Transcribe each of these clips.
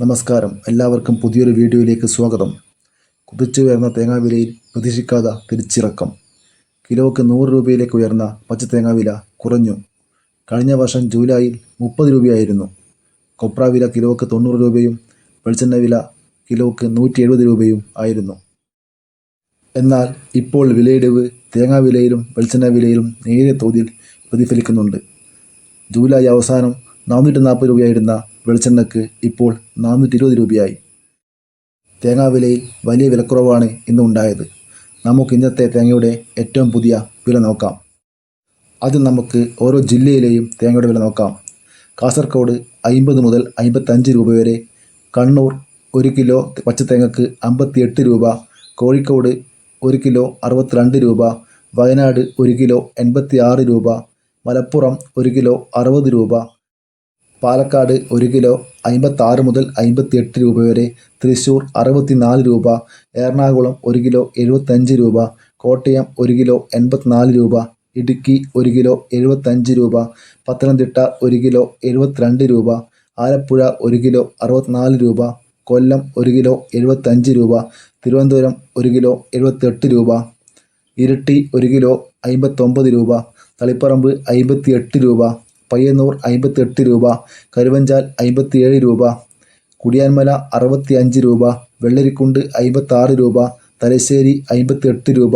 നമസ്കാരം. എല്ലാവർക്കും പുതിയൊരു വീഡിയോയിലേക്ക് സ്വാഗതം. കുതിച്ചു ഉയർന്ന തേങ്ങാ വിലയിൽ പ്രതീക്ഷിക്കാതെ തിരിച്ചിറക്കം. കിലോയ്ക്ക് നൂറ് രൂപയിലേക്ക് ഉയർന്ന പച്ചത്തേങ്ങാ വില കുറഞ്ഞു. കഴിഞ്ഞ വർഷം ജൂലൈയിൽ മുപ്പത് രൂപയായിരുന്നു. കൊപ്ര വില കിലോയ്ക്ക് തൊണ്ണൂറ് രൂപയും വെളിച്ചെണ്ണ വില കിലോയ്ക്ക് നൂറ്റി എഴുപത് രൂപയും ആയിരുന്നു. എന്നാൽ ഇപ്പോൾ വിലയിടിവ് തേങ്ങാ വിലയിലും വെളിച്ചെണ്ണ വിലയിലും നേരിയ തോതിൽ പ്രതിഫലിക്കുന്നുണ്ട്. ജൂലൈ അവസാനം നാനൂറ്റി നാൽപ്പത് രൂപയായിരുന്ന വെളിച്ചെണ്ണക്ക് ഇപ്പോൾ നാനൂറ്റി ഇരുപത് രൂപയായി. തേങ്ങാ വിലയിൽ വലിയ വിലക്കുറവാണ് ഇന്ന് ഉണ്ടായത്. നമുക്ക് ഇന്നത്തെ തേങ്ങയുടെ ഏറ്റവും പുതിയ വില നോക്കാം. ആദ്യം നമുക്ക് ഓരോ ജില്ലയിലെയും തേങ്ങയുടെ വില നോക്കാം. കാസർഗോഡ് അമ്പത് മുതൽ അമ്പത്തഞ്ച് രൂപ വരെ കണ്ണൂർ ഒരു കിലോ പച്ചത്തേങ്ങക്ക് അമ്പത്തിയെട്ട് രൂപ കോഴിക്കോട് ഒരു കിലോ അറുപത്തിരണ്ട് രൂപ വയനാട് ഒരു കിലോ എൺപത്തി ആറ് രൂപ മലപ്പുറം ഒരു കിലോ അറുപത് രൂപ പാലക്കാട് ഒരു കിലോ അമ്പത്താറ് മുതൽ അമ്പത്തിയെട്ട് രൂപ വരെ തൃശ്ശൂർ അറുപത്തിനാല് രൂപ എറണാകുളം ഒരു കിലോ എഴുപത്തഞ്ച് രൂപ കോട്ടയം ഒരു കിലോ എൺപത്തിനാല് രൂപ ഇടുക്കി ഒരു കിലോ എഴുപത്തഞ്ച് രൂപ പത്തനംതിട്ട ഒരു കിലോ എഴുപത്തിരണ്ട് രൂപ ആലപ്പുഴ ഒരു കിലോ അറുപത്തിനാല് രൂപ കൊല്ലം ഒരു കിലോ എഴുപത്തഞ്ച് രൂപ തിരുവനന്തപുരം ഒരു കിലോ എഴുപത്തെട്ട് രൂപ ഇരട്ടി ഒരു കിലോ അമ്പത്തൊമ്പത് രൂപ തളിപ്പറമ്പ് അമ്പത്തിയെട്ട് രൂപ പയ്യന്നൂർ അമ്പത്തെട്ട് രൂപ കരുവഞ്ചാൽ അമ്പത്തിയേഴ് രൂപ കുടിയാൻമല അറുപത്തി അഞ്ച് രൂപ വെള്ളരിക്കുണ്ട് അമ്പത്താറ് രൂപ തലശ്ശേരി അമ്പത്തെട്ട് രൂപ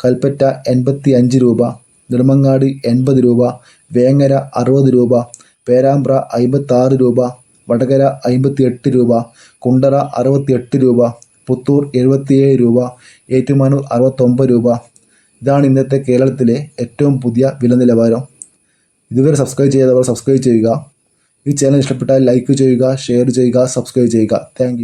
കൽപ്പറ്റ എൺപത്തി അഞ്ച് രൂപ നെടുമങ്ങാട് എൺപത് രൂപ വേങ്ങര അറുപത് രൂപ പേരാമ്പ്ര അമ്പത്താറ് രൂപ വടകര അമ്പത്തിയെട്ട് രൂപ കുണ്ടറ അറുപത്തിയെട്ട് രൂപ പുത്തൂർ എഴുപത്തിയേഴ് രൂപ ഏറ്റുമാനൂർ അറുപത്തൊമ്പത് രൂപ. ഇതാണ് ഇന്നത്തെ കേരളത്തിലെ ഏറ്റവും പുതിയ വില നിലവാരം ഇതുവരെ സബ്സ്ക്രൈബ് ചെയ്യാത്തവർ സബ്സ്ക്രൈബ് ചെയ്യുക. ഈ ചാനൽ ഇഷ്ടപ്പെട്ടാൽ ലൈക്ക് ചെയ്യുക ഷെയർ ചെയ്യുക സബ്സ്ക്രൈബ് ചെയ്യുക. താങ്ക്